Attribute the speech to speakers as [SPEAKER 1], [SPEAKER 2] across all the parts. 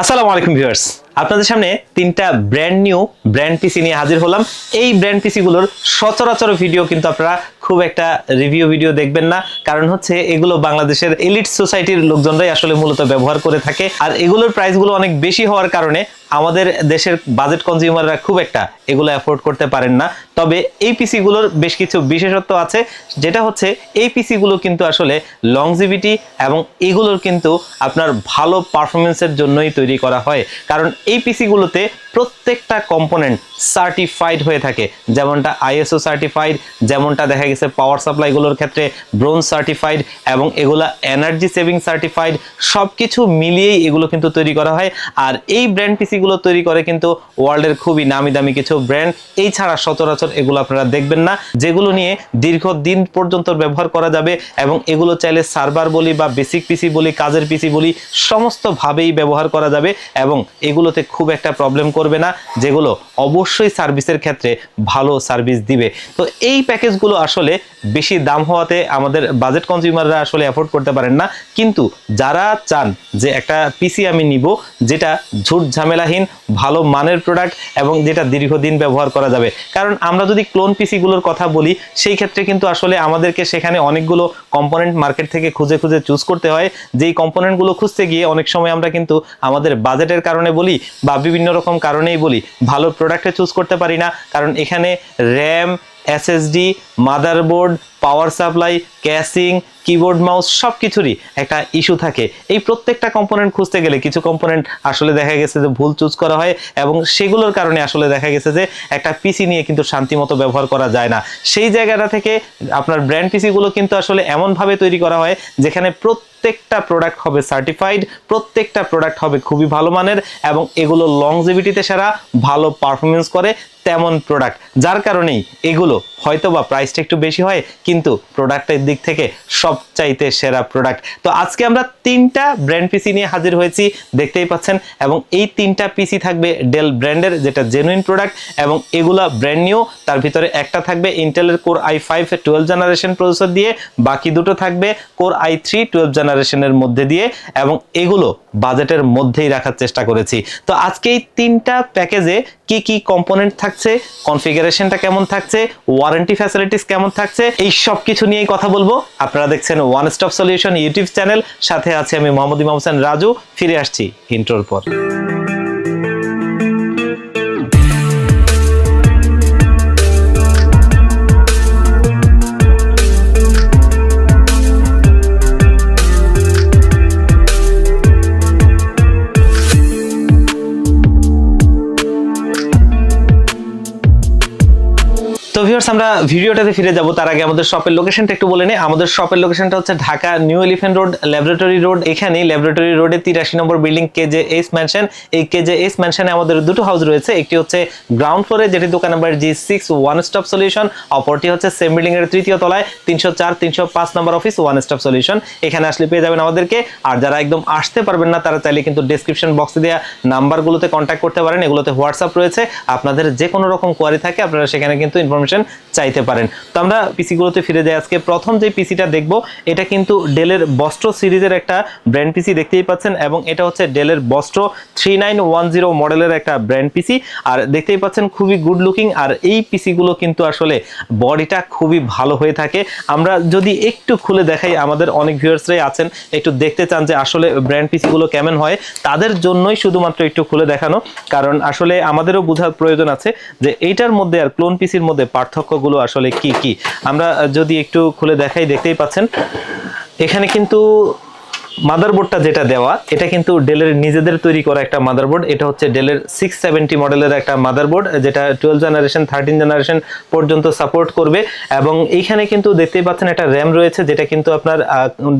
[SPEAKER 1] আসসালামু আলাইকুম ভিউয়ার্স। আপনাদের সামনে তিনটা ব্র্যান্ড নিউ ব্র্যান্ড পিসি নিয়ে হাজির হলাম। এই ব্র্যান্ড পিসিগুলোর সচরাচর ভিডিও কিন্তু আপনারা খুব একটা রিভিউ ভিডিও দেখবেন না। কারণ হচ্ছে এগুলো বাংলাদেশের এলিট সোসাইটির লোকজনরাই আসলে মূলত ব্যবহার করে থাকে। আর এগুলোর প্রাইসগুলো অনেক বেশি হওয়ার কারণে আমাদের দেশের বাজেট কনজিউমাররা খুব একটা এগুলো অ্যাফোর্ড করতে পারেন না। তবে এই পিসিগুলোর বেশ কিছু বিশেষত্ব আছে, যেটা হচ্ছে এই পিসিগুলো কিন্তু আসলে লংজিভিটি এবং এগুলোর কিন্তু আপনার ভালো পারফরমেন্সের জন্যই তৈরি করা হয়। কারণ এই পিসিগুলোতে প্রত্যেকটা কম্পোনেন্ট সার্টিফাইড হয়ে থাকে। যেমনটা আইএসও সার্টিফাইড যেমনটা দেখা গেছে পাওয়ার সাপ্লাইগুলোর ক্ষেত্রে ব্রোঞ্জ সার্টিফাইড এবং এগুলা এনার্জি সেভিং সার্টিফাইড সব কিছু মিলিয়েই এগুলো কিন্তু তৈরি করা হয়। আর এই ব্র্যান্ড পিসিগুলো তৈরি করে কিন্তু ওয়ার্ল্ডের খুবই নামি দামি কিছু ব্র্যান্ড এই ছাড়া সচরাচর এগুলো আপনারা দেখবেন না। যেগুলো নিয়ে দীর্ঘদিন পর্যন্ত ব্যবহার করা যাবে এবং এগুলো চাইলে সার্ভার বলি বা বেসিক পিসি বলি, কাজের পিসি বলি, সমস্তভাবেই ব্যবহার করা যাবে এবং এগুলোতে খুব একটা প্রবলেম করবে না। যেগুলো অবশ্যই সার্ভিসের ক্ষেত্রে ভালো সার্ভিস দিবে। তো এই প্যাকেজগুলো আসলে বেশি দাম হওয়াতে আমাদের বাজেট কনজিউমাররা আসলে অ্যাফোর্ড করতে পারেন না। কিন্তু যারা চান যে একটা পিসি আমি নিব, যেটা ঝুট ঝামেলাহীন, ভালো মানের প্রোডাক্ট এবং যেটা দীর্ঘদিন ব্যবহার করা যাবে। কারণ আমরা যদি ক্লোন পিসিগুলোর কথা বলি, সেই ক্ষেত্রে কিন্তু আসলে আমাদেরকে সেখানে অনেকগুলো কম্পোনেন্ট মার্কেট থেকে খুঁজে খুঁজে চুজ করতে হয়। যেই কম্পোনেন্টগুলো খুঁজতে গিয়ে অনেক সময় আমরা কিন্তু আমাদের বাজেটের কারণে বলি বা বিভিন্ন রকম কারণেই বলি, ভালো প্রোডাক্টে চুজ করতে পারি না। কারণ এখানে RAM SSD motherboard power supply casing keyboard mouse সব কিছুরই একটা ইস্যু থাকে। এই প্রত্যেকটা কম্পোনেন্ট খুঁজতে গেলে কিছু কম্পোনেন্ট আসলে দেখা গেছে যে ভুল চুজ করা হয় এবং সেগুলোর কারণে আসলে দেখা গেছে যে একটা পিসি নিয়ে কিন্তু শান্তিমতো ব্যবহার করা যায় না। সেই জায়গাটা থেকে আপনার ব্র্যান্ড পিসিগুলো কিন্তু আসলে এমনভাবে তৈরি করা হয় যেখানে প্রত্যেকটা প্রোডাক্ট হবে সার্টিফাইড প্রত্যেকটা প্রোডাক্ট হবে খুবই ভালো মানের এবং এগুলো লংজিভিটিতে সেরা, ভালো পারফরমেন্স করে তেমন প্রোডাক্ট যার কারণেই এগুলো হয়তো বা প্রাইসটা একটু বেশি হয়, কিন্তু প্রোডাক্টের দিক থেকে সবচাইতে সেরা প্রোডাক্ট তো আজকে আমরা তিনটা ব্র্যান্ড পিসি নিয়ে হাজির হয়েছি, দেখতেই পাচ্ছেন, এবং এই তিনটা পিসি থাকবে ডেল ব্র্যান্ডের যেটা জেনুইন প্রোডাক্ট এবং এগুলা ব্র্যান্ড নিউ তার ভিতরে একটা থাকবে ইন্টেলের core i five twelve generation processor দিয়ে, বাকি দুটো থাকবে কোর আই থ্রি টুয়েলভ জেনারেশনের মধ্যে দিয়ে এবং এগুলো বাজেটের মধ্যেই রাখার চেষ্টা করেছি। তো আজকে এই তিনটা প্যাকেজে কি কি কম্পোনেন্ট থাকছে কনফিগারেশনটা কেমন থাকছে ওয়ারেন্টি ফ্যাসিলিটিস কেমন থাকছে, এই সব কিছু নিয়েই কথা বলব। আপনারা দেখছেন one stop solution YouTube channel, সাথে আছে আমি মোহাম্মদ ইমাম হোসেন রাজু, ফিরে আসছি ইন্টোর পর। ভিউয়ার্স আমরা ভিডিওটাতে ফিরে যাব। তার আগে আমাদের শপের লোকেশনটা একটু বলে নিই। আমাদের শপের লোকেশনটা হচ্ছে Dhaka new elephant road laboratory road এখানে ল্যাবরেটরি রোডে তিরাশি নম্বর building K J S mansion এই কেজে এস ম্যানশনে আমাদের দুটো হাউস রয়েছে। একটি হচ্ছে গ্রাউন্ড ফ্লোরে যেটি দোকান number G six one stop solution অপরটি হচ্ছে সেম বিল্ডিং এর তৃতীয় তলায়, তিনশো চার, তিনশো পাঁচ নম্বর অফিস ওয়ান স্টপ সলিউশন এখানে আসলে পেয়ে যাবেন আমাদেরকে। আর যারা একদম আসতে পারবেন না, তারা চাইলে কিন্তু ডেসক্রিপশন বক্সে দেওয়া নাম্বারগুলোতে কন্ট্যাক্ট করতে পারেন। এগুলোতে হোয়াটসঅ্যাপ রয়েছে। আপনাদের যে কোনো রকম কোয়ারি থাকে, আপনারা সেখানে কিন্তু ইনফরমেশন চাইতে পারেন। তো আমরা পিসিগুলোতে ফিরে যাই। আজকে প্রথম যে পিসিটা দেখব, এটা কিন্তু ডেলের বস্ট্রো সিরিজের একটা ব্র্যান্ড পিসি দেখতেই পাচ্ছেন এবং এটা হচ্ছে ডেলের বস্ট্রো থ্রি মডেলের একটা ব্র্যান্ড পিসি আর দেখতেই পাচ্ছেন খুবই গুড লুকিং আর এই পিসিগুলো কিন্তু আসলে বডিটা খুবই ভালো হয়ে থাকে। আমরা যদি একটু খুলে দেখাই, আমাদের অনেক ভিউয়ার্সরাই আছেন, একটু দেখতে চান যে আসলে ব্র্যান্ড পিসিগুলো কেমন হয়। তাদের জন্যই শুধুমাত্র একটু খুলে দেখানো, কারণ আসলে আমাদেরও বোঝার প্রয়োজন আছে যে এইটার মধ্যে আর ক্লোন পিসির মধ্যে পার্থক্যগুলো আসলে কি কি? আমরা যদি একটু খুলে দেখাই দেখতেই পাচ্ছেন। এখানে কিন্তু মাদারবোর্ডটা যেটা দেওয়া, এটা কিন্তু ডেলের নিজেদের তৈরি করা একটা মাদারবোর্ড এটা হচ্ছে ডেলের সিক্স সেভেন্টি মডেলের একটা মাদারবোর্ড যেটা টুয়েলভ জেনারেশন থার্টিন জেনারেশন পর্যন্ত সাপোর্ট করবে। এবং এইখানে কিন্তু দেখতেই পাচ্ছেন একটা র্যাম রয়েছে, যেটা কিন্তু আপনার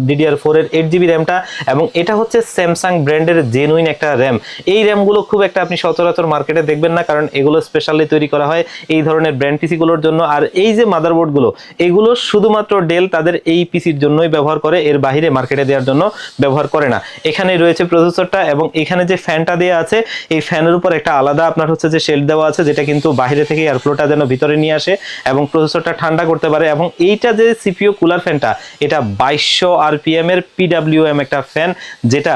[SPEAKER 1] ডিডিআর ফোর এর এইট জিবি র্যামটা এবং এটা হচ্ছে স্যামসাং ব্র্যান্ডের জেনুইন একটা র্যাম এই র্যামগুলো খুব একটা আপনি সচরাচর মার্কেটে দেখবেন না, কারণ এগুলো স্পেশালি তৈরি করা হয় এই ধরনের ব্র্যান্ড পিসিগুলোর জন্য। আর এই যে মাদারবোর্ডগুলো এগুলো শুধুমাত্র ডেল তাদের এই পিসির জন্যই ব্যবহার করে, এর বাইরে মার্কেটে দেওয়ার জন্য। ব্যবহার করে না। এখানে রয়েছে প্রসেসরটা এবং এখানে যে ফ্যানটা দেওয়া আছে, এই ফ্যানের উপর একটা আলাদা আপনার হচ্ছে যে শেল্ড দেওয়া আছে, যেটা কিন্তু বাইরে থেকে এয়ারফ্লোটা যেন ভিতরে নিয়ে আসে এবং প্রসেসরটা ঠান্ডা করতে পারে এবং এইটা যে সিপিও কুলার ফ্যানটা এটা বাইশশো আরপিএম এর পিডাব্লিউএম একটা ফ্যান যেটা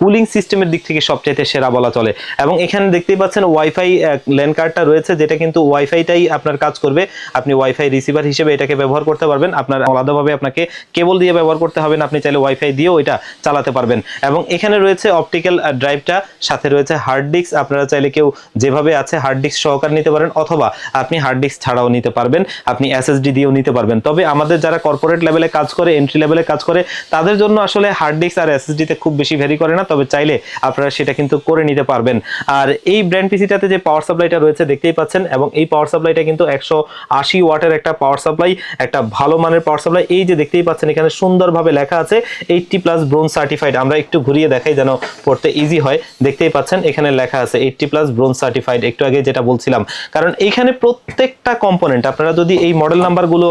[SPEAKER 1] কুলিং সিস্টেমের দিক থেকে সবচাইতে সেরা বলা চলে। এবং এখানে দেখতেই পাচ্ছেন ওয়াইফাই ল্যান কার্ডটা রয়েছে, যেটা কিন্তু ওয়াইফাইটাই আপনার কাজ করবে। আপনি ওয়াইফাই রিসিভার হিসেবে এটাকে ব্যবহার করতে পারবেন। আপনার আলাদাভাবে আপনাকে কেবল দিয়ে ব্যবহার করতে হবে না আপনি চাইলে ওয়াইফাই দিয়েও এটা চালাতে পারবেন। এবং এখানে রয়েছে অপটিক্যাল ড্রাইভটা সাথে রয়েছে হার্ড ডিস্ক আপনারা চাইলে কেউ যেভাবে আছে হার্ড ডিস্ক সহকার নিতে পারেন, অথবা আপনি হার্ড ডিস্ক ছাড়াও নিতে পারবেন। আপনি এসএসডি দিয়েও নিতে পারবেন। তবে আমাদের যারা কর্পোরেট লেভেলে কাজ করে এন্ট্রি লেভেলে কাজ করে, তাদের জন্য আসলে হার্ড ডিস্ক আর এসএসডিতে খুব বেশি ভ্যারি করে না, তবে চাইলে আপনারা সেটা কিন্তু করে নিতে পারবেন। আর এই ব্র্যান্ড পিসিটাতে যে পাওয়ার সাপ্লাইটা রয়েছে, দেখতেই পাচ্ছেন, এবং এই পাওয়ার সাপ্লাইটা কিন্তু একশো আশি ওয়াটের একটা পাওয়ার সাপ্লাই একটা ভালো মানের পাওয়ার সাপ্লাই এই যে দেখতেই পাচ্ছেন, এখানে সুন্দরভাবে লেখা আছে এইটটি প্লাস ব্রোন সার্টিফাইড আমরা একটু ঘুরিয়ে দেখাই যেন পড়তে ইজি হয়। দেখতেই পাচ্ছেন, এখানে লেখা আছে এইটটি প্লাস ব্রোন সার্টিফাইড একটু আগে যেটা বলছিলাম, কারণ এইখানে প্রত্যেকটা কম্পোনেন্ট আপনারা যদি এই মডেল নাম্বারগুলো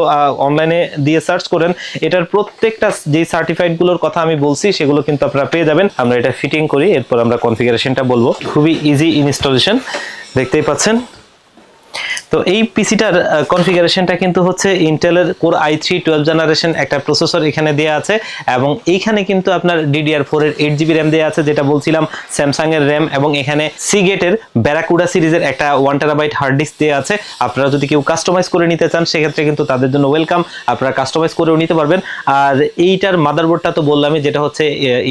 [SPEAKER 1] অনলাইনে দিয়ে সার্চ করেন, এটার প্রত্যেকটা যে সার্টিফাইডগুলোর কথা আমি বলছি, সেগুলো কিন্তু আপনারা পেয়ে যাবেন। আমরা এটা ফিটিং করি এরপর আমরা কনফিগারেশনটা বলব। খুবই ইজি ইনস্টলেশন দেখতেই পাচ্ছেন? তো এই পিসিটার কনফিগারেশনটা কিন্তু হচ্ছে ইন্টেলের core i three twelve generation একটা প্রসেসর এখানে দেওয়া আছে এবং এইখানে কিন্তু আপনার ডিডিআর ফোর এর এইট জিবি র্যাম দেওয়া আছে, যেটা বলছিলাম স্যামসাং এর র্যাম এবং এখানে সিগেটের ব্যারাকুডা সিরিজের একটা ওয়ান টেরাবাইট হার্ড ডিস্ক দেওয়া আছে। আপনারা যদি কেউ কাস্টমাইজ করে নিতে চান, সেক্ষেত্রে কিন্তু তাদের জন্য ওয়েলকাম আপনারা কাস্টমাইজ করেও নিতে পারবেন। আর এইটার মাদারবোর্ডটা তো বললামই, যেটা হচ্ছে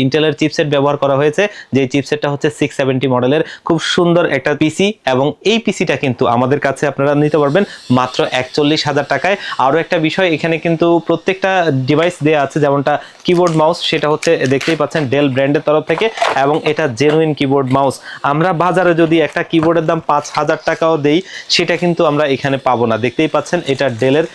[SPEAKER 1] ইন্টেলের চিপসেট ব্যবহার করা হয়েছে যে চিপসেটটা হচ্ছে সিক্স সেভেন্টি মডেলের খুব সুন্দর একটা পিসি এবং এই পিসিটা কিন্তু আমাদের কাছে আপনারা নিতে পারবেন মাত্র একচল্লিশ হাজার টাকায়। আরও একটা বিষয়, এখানে কিন্তু প্রত্যেকটা ডিভাইস দেওয়া আছে, যেমনটা কিবোর্ড মাউস সেটা হচ্ছে দেখতেই পাচ্ছেন ডেল ব্র্যান্ডের তরফ থেকে এবং এটা জেনুইন কিবোর্ড মাউস আমরা বাজারে যদি একটা কিবোর্ডের দাম পাঁচ হাজার টাকাও দেই, সেটা কিন্তু আমরা এখানে পাবো না। দেখতেই পাচ্ছেন এটা ডেলের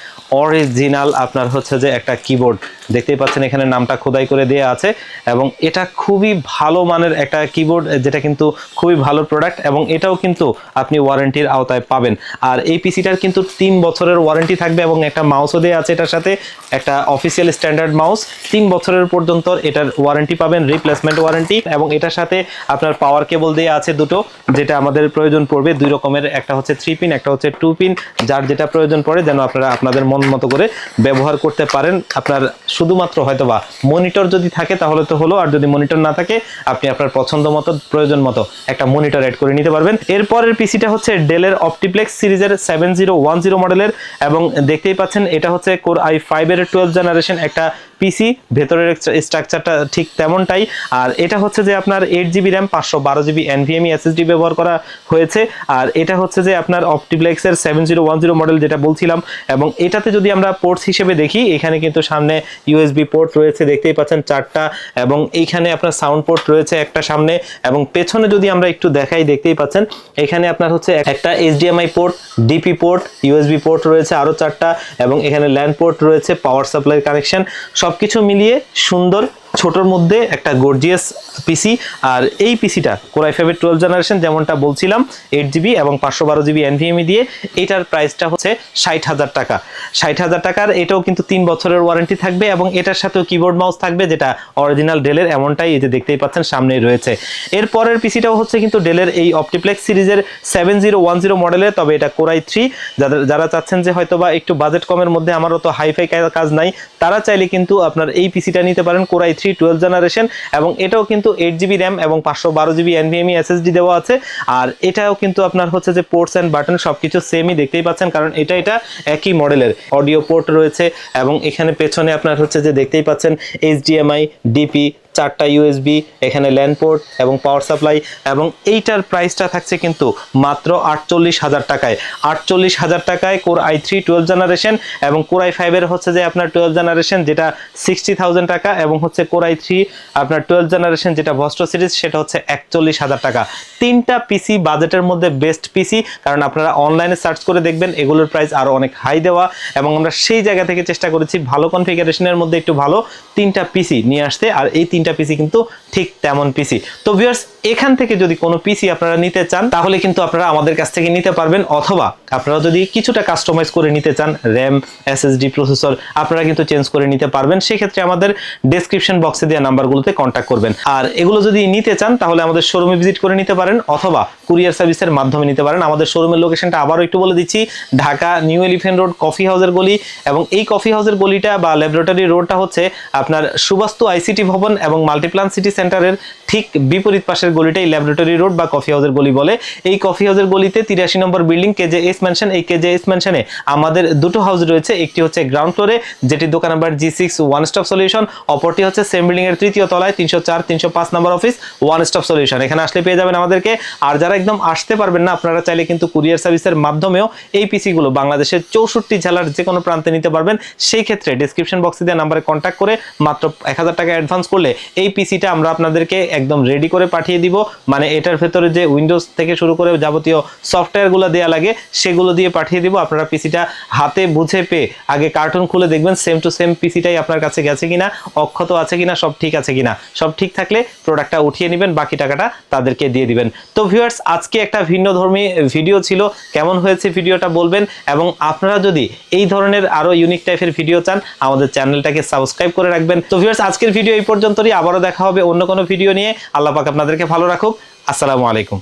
[SPEAKER 1] অরিজিনাল আপনার হচ্ছে যে একটা কিবোর্ড দেখতেই পাচ্ছেন এখানে নামটা খোদাই করে দেওয়া আছে এবং এটা খুবই ভালো মানের একটা কিবোর্ড যেটা কিন্তু খুবই ভালো প্রোডাক্ট এবং এটাও কিন্তু আপনি ওয়ারেন্টির আওতায় পাবেন। আর এই পিসিটার কিন্তু তিন বছরের ওয়ারেন্টি থাকবে এবং একটা মাউসও দেওয়া আছে এটার সাথে, একটা অফিসিয়াল স্ট্যান্ডার্ড মাউস তিন বছরের পর্যন্ত এটার ওয়ারেন্টি পাবেন রিপ্লেসমেন্ট ওয়ারেন্টি এবং এটার সাথে আপনার পাওয়ার কেবল দেওয়া আছে দুটো, যেটা আমাদের প্রয়োজন পড়বে। দুই রকমের, একটা হচ্ছে থ্রি পিন একটা হচ্ছে টু পিন যার যেটা প্রয়োজন পড়ে যেন আপনারা আপনাদের মন মতো করে ব্যবহার করতে পারেন। আপনার শুধুমাত্র হয়তো বা মনিটর যদি থাকে তাহলে তো হলো, আর যদি মনিটর না থাকে, আপনি আপনার পছন্দ মতো, প্রয়োজন মতো একটা মনিটর অ্যাড করে নিতে পারবেন। এরপরের পিসিটা হচ্ছে ডেলের অপটিপ্লেক্স সিরিজের সেভেন জিরো ওয়ান জিরো মডেলের এবং দেখতেই পাচ্ছেন এটা হচ্ছে কোর আই ফাইভের টুয়েলভ জেনারেশন একটা পিসি ভেতরের স্ট্রাকচারটা ঠিক তেমনটাই। আর এটা হচ্ছে যে আপনার এইট জিবি র্যাম পাঁচশো বারো জিবি এনভিএমই এসএসডি ব্যবহার করা হয়েছে। আর এটা হচ্ছে যে আপনার অপটিপ্লেক্সের seven zero one zero model যেটা বলছিলাম। এবং এটাতে যদি আমরা পোর্টস হিসেবে দেখি, এখানে কিন্তু সামনে ইউএসবি পোর্ট রয়েছে, দেখতেই পাচ্ছেন চারটা। এবং এইখানে আপনার সাউন্ড পোর্ট রয়েছে একটা সামনে। এবং পেছনে যদি আমরা একটু দেখাই, দেখতেই পাচ্ছেন, এখানে আপনার হচ্ছে একটা HDMI port DP port USB port রয়েছে আরও চারটা এবং এখানে ল্যান্ড পোর্ট রয়েছে পাওয়ার সাপ্লাই কানেকশন সবকিছু মিলিয়ে সুন্দর ছোটোর মধ্যে একটা গর্জিয়াস পিসি আর এই পিসিটা কোরাই ফাইভের টুয়েলভ জেনারেশন যেমনটা বলছিলাম এইট জিবি এবং পাঁচশো বারো জিবি এনভিএমই দিয়ে, এটার প্রাইসটা হচ্ছে ষাট হাজার টাকা। ষাট হাজার টাকার, এটাও কিন্তু তিন বছরের ওয়ারেন্টি থাকবে এবং এটার সাথেও কিবোর্ড মাউস থাকবে, যেটা অরিজিনাল ডেলের এমনটাই এই যে দেখতেই পাচ্ছেন সামনেই রয়েছে। এরপরের পিসিটাও হচ্ছে কিন্তু ডেলের এই অপটিপ্লেক্স সিরিজের সেভেন জিরো ওয়ান জিরো মডেলের তবে এটা কোরাই থ্রি যাদের যারা চাচ্ছেন যে হয়তো বা একটু বাজেট কমের মধ্যে, আমারও তো হাইফাই কাজ নাই, তারা চাইলে কিন্তু আপনার এই পিসিটা নিতে পারেন কোরাই থ্রি টুয়েলভ জেনারেশন এবং এটাও কিন্তু এইট জিবি র্যাম এবং পাঁচশো বারো জিবি এনভিএমই এসএসডি দেওয়া আছে। আর এটাও কিন্তু আপনার হচ্ছে যে পোর্টস অ্যান্ড বাটন সব কিছু সেমই দেখতেই পাচ্ছেন, কারণ এটা এটা একই মডেলের অডিও পোর্ট রয়েছে, এবং এখানে পেছনে আপনার হচ্ছে যে দেখতেই পাচ্ছেন এইচডিএমআই ডিপি চারটা ইউএসবি এখানে ল্যান্ড পোর্ট এবং পাওয়ার সাপ্লাই এবং এইটার প্রাইসটা থাকছে কিন্তু মাত্র আটচল্লিশ হাজার টাকায়। আটচল্লিশ হাজার টাকায় core i three twelve generation এবং কোর আই ফাইভের হচ্ছে যে আপনার টুয়েলভ জেনারেশন যেটা সিক্সটি থাউজেন্ড টাকা এবং হচ্ছে কোর আই থ্রি আপনার টুয়েলভ জেনারেশন যেটা ভস্ট সিরিজ সেটা হচ্ছে একচল্লিশ হাজার টাকা। তিনটা পিসি বাজেটের মধ্যে বেস্ট পিসি কারণ আপনারা অনলাইনে সার্চ করে দেখবেন, এগুলোর প্রাইস আরও অনেক হাই দেওয়া এবং আমরা সেই জায়গা থেকে চেষ্টা করেছি ভালো কনফিগারেশনের মধ্যে একটু ভালো তিনটা পিসি নিয়ে আসতে। আর এই তিনটা পিসি কিন্তু ঠিক তেমন পিসি তো ভিউয়ার্স এখান থেকে যদি কোনো পিসি আপনারা নিতে চান, তাহলে কিন্তু আপনারা আমাদের কাছ থেকে নিতে পারবেন, অথবা আপনারা যদি কিছুটা কাস্টমাইজ করে নিতে চান র্যাম এসএসডি প্রসেসর আপনারা কিন্তু চেঞ্জ করে নিতে পারবেন, সেক্ষেত্রে আমাদের ডেসক্রিপশন বক্সে দেওয়া নাম্বারগুলোতে কন্ট্যাক্ট করবেন। আর এগুলো যদি নিতে চান, তাহলে আমাদের শোরুমে ভিজিট করে নিতে পারেন, অথবা কুরিয়ার সার্ভিসের মাধ্যমে নিতে পারেন। আমাদের শোরুমের লোকেশনটা আবারও একটু বলে দিচ্ছি, Dhaka new elephant road coffee হাউসের গলি। এবং এই কফি হাউসের গলিটা বা ল্যাবরেটরি রোডটা হচ্ছে আপনার সুবাস্তু আইসিটি ভবন এবং এবং মাল্টিপ্লান সিটি সেন্টারের ঠিক বিপরীত পাশের গলিটাই ল্যাবরেটরি রোড বা কফি হাউসের গলি বলে। এই কফি হাউসের গলিতে তিরাশি নম্বর building K J S mansion এই কেজে এস ম্যানশনে আমাদের দুটো হাউস রয়েছে। একটি হচ্ছে গ্রাউন্ড ফ্লোরে যেটি দোকান number G six one stop solution অপরটি হচ্ছে সেম বিল্ডিং এর তৃতীয় তলায়, তিনশো চার, তিনশো পাঁচ নম্বর অফিস ওয়ান স্টপ সলিউশন এখানে আসলে পেয়ে যাবেন আমাদেরকে। আর যারা একদম আসতে পারবেন না, আপনারা চাইলে কিন্তু কুরিয়ার সার্ভিসের মাধ্যমেও এই পিসিগুলো বাংলাদেশের চৌষট্টি জেলার যে কোনো প্রান্তে নিতে পারবেন। সেই ক্ষেত্রে ডিসক্রিপশন বক্সে দেওয়া নাম্বারে কন্ট্যাক্ট করে মাত্র এক হাজার টাকা অ্যাডভান্স করলে এই পিসিটা আমরা আপনাদেরকে একদম রেডি করে পাঠিয়ে দিব। মানে এটার ভেতরে যে উইন্ডোজ থেকে শুরু করে যাবতীয় সফটওয়্যারগুলো দেওয়া লাগে, সেগুলো দিয়ে পাঠিয়ে দিব। আপনারা পিসিটা হাতে বুঝে পেয়ে আগে কার্টুন খুলে দেখবেন সেম টু সেম পিসিটাই আপনার কাছে গেছে কিনা, অক্ষত আছে কিনা, সব ঠিক আছে কিনা। সব ঠিক থাকলে প্রোডাক্টটা উঠিয়ে নেবেন, বাকি টাকাটা তাদেরকে দিয়ে দিবেন। তো ভিউয়ার্স আজকে একটা ভিন্ন ধর্মী ভিডিও ছিল। কেমন হয়েছে ভিডিওটা বলবেন? এবং আপনারা যদি এই ধরনের আরও ইউনিক টাইপের ভিডিও চান, আমাদের চ্যানেলটাকে সাবস্ক্রাইব করে রাখবেন। তো ভিউয়ার্স আজকের ভিডিও এই পর্যন্তই আবারও দেখা হবে অন্য কোনো ভিডিও নিয়ে। আল্লাহ পাক আপনাদেরকে ভালো রাখুক। আসসালামু আলাইকুম।